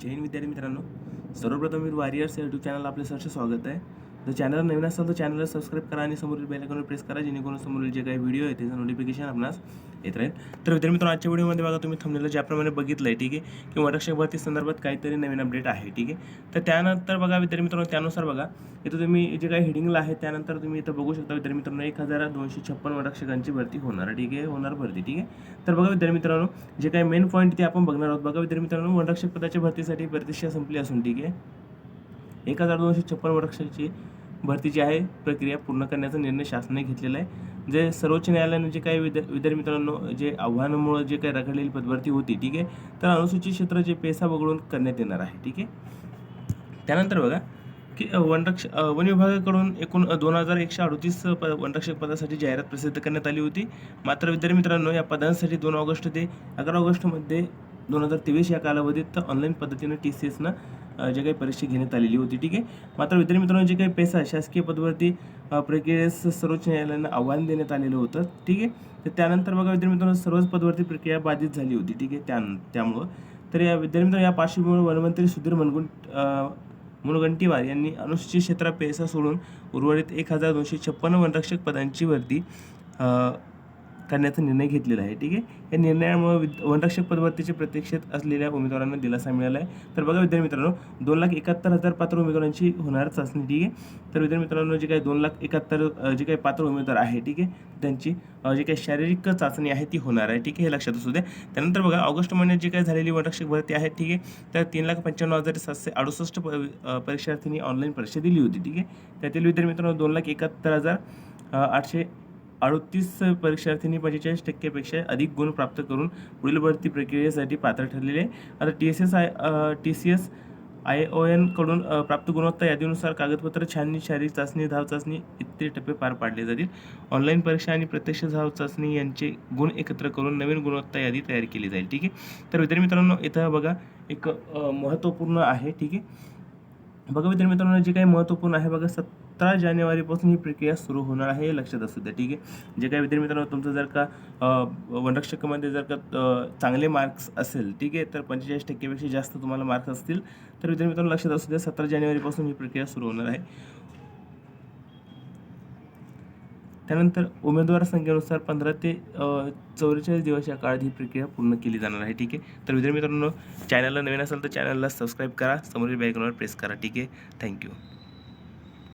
जैन विद्यार्थी मित्रांनो. सर्वप्रथम मी वारियर्स यूट्यूब चॅनलला आपले सहर्ष स्वागत आहे. जर चॅनल नवीन असाल तर चॅनलला सबस्क्राईब करा आणि समोरील बेलायकॉनवर प्रेस करा जेणेकरून समोरील जे काही व्हिडिओ आहे त्याचं नोटिफिकेशन आपणास येत राहील. तर विद्यार्थी मित्रांनो आजच्या व्हिडिओमध्ये बघा तुम्ही थंबनेला ज्याप्रमाणे बघितलं आहे ठीक आहे की वरक्षक भरती संदर्भात काहीतरी नवीन अपडेट आहे ठीक आहे. तर त्यानंतर बघा विद्यार्थी मित्रांनो त्यानुसार बघा इथं तुम्ही जे काही हेडिंगला आहे त्यानंतर तुम्ही इथं बघू शकता विद्यार्थी मित्रांनो एक हजार दोनशे छप्पन वरक्षकांची भरती होणार ठीक आहे होणार भरती ठीक आहे. तर बघा विद्यार्थी मित्रांनो जे काही मेन पॉईंट ते आपण बघणार आहोत बघा विद्यार्थी मित्रांनो वनरक्षक पदाच्या भरतीसाठी परीक्षा संपली असून ठीक आहे एक हजार दोनशे छप्पन वनरक्षकाची भरतीची आहे प्रक्रिया पूर्ण करण्याचा निर्णय शासनाने घेतलेला आहे. जे सर्वोच्च न्यायालयाने जे काही विद्या विद्यार्थी मित्रांनो जे आव्हानामुळे जे काही रखडलेली पदभरती होती ठीक आहे? तर अनुसूचित क्षेत्राचे पेसा वगळून करण्यात येणार आहे ठीक आहे? त्यानंतर बघा की वनरक्ष वन विभागाकडून एकूण दोन हजार एकशे अडतीस प वनरक्षक पदासाठी जाहिरात प्रसिद्ध करण्यात आली होती. मात्र विद्यार्थी मित्रांनो या पदांसाठी दोन ऑगस्ट ते अकरा ऑगस्टमध्ये दोन हजार तेवीस या कालावधीत ऑनलाईन पद्धतीनं टी सी एसनं जे काही परीक्षा घेण्यात आलेली होती ठीक आहे? मात्र विद्यार्थी मित्रांनो जे काही पैसा शासकीय पदवरती प्रक्रियेस सर्वोच्च न्यायालयानं आव्हान देण्यात आलेलं होतं ठीक आहे? तर त्यानंतर बघा विद्यार्थी मित्रांनो सर्वच पदवरती प्रक्रिया बाधित झाली होती ठीक आहे? त्या त्यामुळं. तर या विद्यार्थी मित्रांनो या पार्श्वभूमीवर वनमंत्री सुधीर मनगुंट मुनगंटीवार यांनी अनुसूचित क्षेत्रात पैसा सोडून उर्वरित एक हजार दोनशे छप्पन्न वनरक्षक पदांची भरती करण्याचा निर्णय घेतलेला आहे. ठीक आहे? या निर्णयामुळे विद वनरक्षक पदभरतीचे प्रतीक्षेत असलेल्या उमेदवारांना दिलासा मिळाला आहे. तर बघा विद्यार्थी मित्रांनो दोन लाख एकाहत्तर हजार पात्र उमेदवारांची होणार चाचणी ठीक आहे? तर विद्यार्थी मित्रांनो जे काही दोन लाख एकाहत्तर जे काही पात्र उमेदवार आहे ठीक आहे? त्यांची जी काही शारीरिक चाचणी आहे ती होणार आहे ठीक आहे? हे लक्षात असू द्या. त्यानंतर बघा ऑगस्ट महिन्यात जी काही झालेली वनरक्षक भरती आहे ठीक आहे? तर तीन लाख पंच्याण्णव हजार सातशे अडुसष्ट प परीक्षार्थींनी ऑनलाईन परीक्षा दिली होती ठीक आहे? त्यातील विद्यार्थी मित्रांनो दोन लाख एकाहत्तर हजार आठशे अडतीस परीक्षार्थींनी पंचेचाळीस टक्केपेक्षा अधिक गुण प्राप्त करून पुढील भरती प्रक्रियेसाठी पात्र ठरलेले आहे. आता T S S I T C S I O एनकडून प्राप्त गुणवत्ता यादीनुसार कागदपत्र छाननी शारीरिक चाचणी धाव चाचणी इत्यादी टप्पे पार पाडले जातील. ऑनलाईन परीक्षा आणि प्रत्यक्ष धाव चाचणी यांचे गुण एकत्र करून नवीन गुणवत्ता यादी तयार केली जाईल. ठीक आहे? तर विद्यार्थी मित्रांनो इथं बघा एक महत्त्वपूर्ण आहे. ठीक आहे? बघा विद्यार्थी मित्रांनो जे काही महत्त्वपूर्ण आहे बघा सतरा जानेवारीपासून ही प्रक्रिया सुरू होणार आहे हे लक्षात असू द्या ठीक आहे? जे काही विद्यार्थी मित्रांनो तुमचं जर का अ, वनरक्षकामध्ये जर का चांगले मार्क्स असेल ठीक आहे तर पंचेचाळीस टक्केपेक्षा जास्त तुम्हाला मार्क्स असतील तर विद्यार्थी मित्रांनो लक्षात असू द्या सतरा जानेवारीपासून ही प्रक्रिया सुरू होणार आहे. त्यानंतर उमेदवार संख्येनुसार पंधरा ते चौवेचाळीस दिवस या काळात ही प्रक्रिया पूर्ण केली जाणार आहे. ठीक आहे? तर विद्यार्थी मित्रांनो चॅनलला नवीन असेल तर चॅनलला सबस्क्राईब करा. समोरील बॅकग्राऊंडवर प्रेस करा. ठीक आहे? थँक्यू